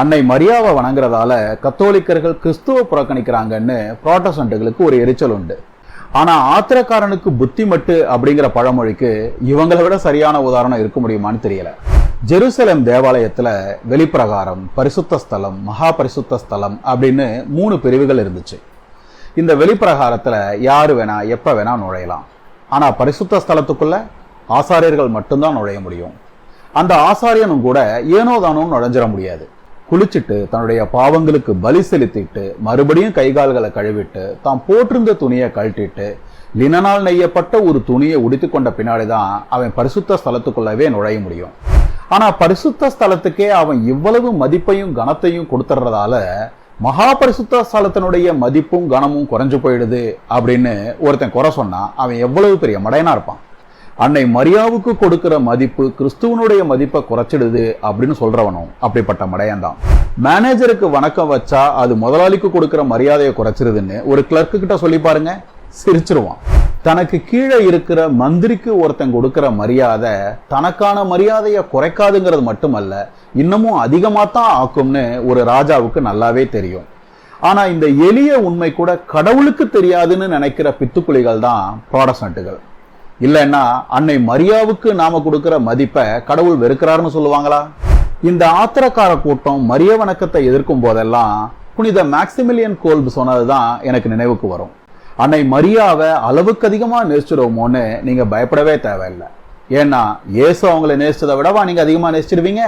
அன்னை மரியாவை வணங்குறதால கத்தோலிக்கர்கள் கிறிஸ்துவ புறக்கணிக்கிறாங்கன்னு புரோட்டஸ்டன்ட்டுகளுக்கு ஒரு எரிச்சல் உண்டு. ஆனா ஆத்திரக்காரனுக்கு புத்தி மட்டு அப்படிங்கிற பழமொழிக்கு இவங்களை விட சரியான உதாரணம் இருக்க முடியுமான்னு தெரியல. ஜெருசலேம் தேவாலயத்துல வெளிப்பிரகாரம் பரிசுத்த ஸ்தலம் மகா பரிசுத்த ஸ்தலம் அப்படின்னு மூணு பிரிவுகள் இருந்துச்சு. இந்த வெளிப்பிரகாரத்துல யாரு வேணா எப்ப வேணா நுழையலாம். ஆனா பரிசுத்த ஸ்தலத்துக்குள்ள ஆசாரியர்கள் மட்டும்தான் நுழைய முடியும். அந்த ஆசாரியனும் கூட ஏனோ தானோ நுழைஞ்சிட முடியாது. குளிச்சுட்டு தன்னுடைய பாவங்களுக்கு பலி செலுத்திட்டு மறுபடியும் கை கால்களை கழுவிட்டு தான் போட்டிருந்த துணியை கழட்டிட்டு லினனால் நெய்யப்பட்ட ஒரு துணியை உடுத்தி கொண்ட பின்னாடிதான் அவன் பரிசுத்த ஸ்தலத்துக்குள்ளவே நுழைய முடியும். ஆனா பரிசுத்த ஸ்தலத்துக்கே அவன் இவ்வளவு மதிப்பையும் கனத்தையும் கொடுத்துறதால மகா பரிசுத்த ஸ்தலத்தினுடைய மதிப்பும் கனமும் குறைஞ்சு போயிடுது அப்படின்னு ஒருத்தன் குறை சொன்னா அவன் எவ்வளவு பெரிய மடையனா இருப்பான். அன்னை மரியாவுக்கு கொடுக்கிற மதிப்பு கிறிஸ்துவனுடைய மதிப்பை குறைச்சிடுது அப்படின்னு சொல்றவனும் அப்படிப்பட்ட மடையன்தான். மேனேஜருக்கு வணக்கம் வச்சா அது முதலாளிக்கு கொடுக்கிற மரியாதையை குறைச்சிருதுன்னு ஒரு கிளர்க்கு கிட்ட சொல்லி பாருங்க சிரிச்சிருவான். தனக்கு கீழே இருக்கிற மந்திரிக்கு ஒருத்தன் கொடுக்கிற மரியாதை தனக்கான மரியாதையை குறைக்காதுங்கிறது மட்டுமல்ல இன்னமும் அதிகமாக தான் ஆக்கும்னு ஒரு ராஜாவுக்கு நல்லாவே தெரியும். ஆனா இந்த எளிய உண்மை கூட கடவுளுக்கு தெரியாதுன்னு நினைக்கிற பித்துக்குளிகள் தான் ப்ராடஸ்டன்ட்டுகள் இல்லைன்னா அன்னை மரியாவுக்கு நாம கொடுக்கிற மதிப்பை கடவுள் வெறுக்கிறாருன்னு சொல்லுவாங்களா? இந்த ஆத்திரக்கார கூட்டம் மரிய வணக்கத்தை எதிர்க்கும் போதெல்லாம் புனித மேக்சிமிலியன் கோல்ப் சொன்னதுதான் எனக்கு நினைவுக்கு வரும். அன்னை மரியாவை அளவுக்கு அதிகமா நேசிச்சிடுவோமோன்னு நீங்க பயப்படவே தேவையில்லை. ஏன்னா இயேசு அவங்களை நேசிச்சதை விடவா நீங்க அதிகமா நேசிச்சிடுவீங்க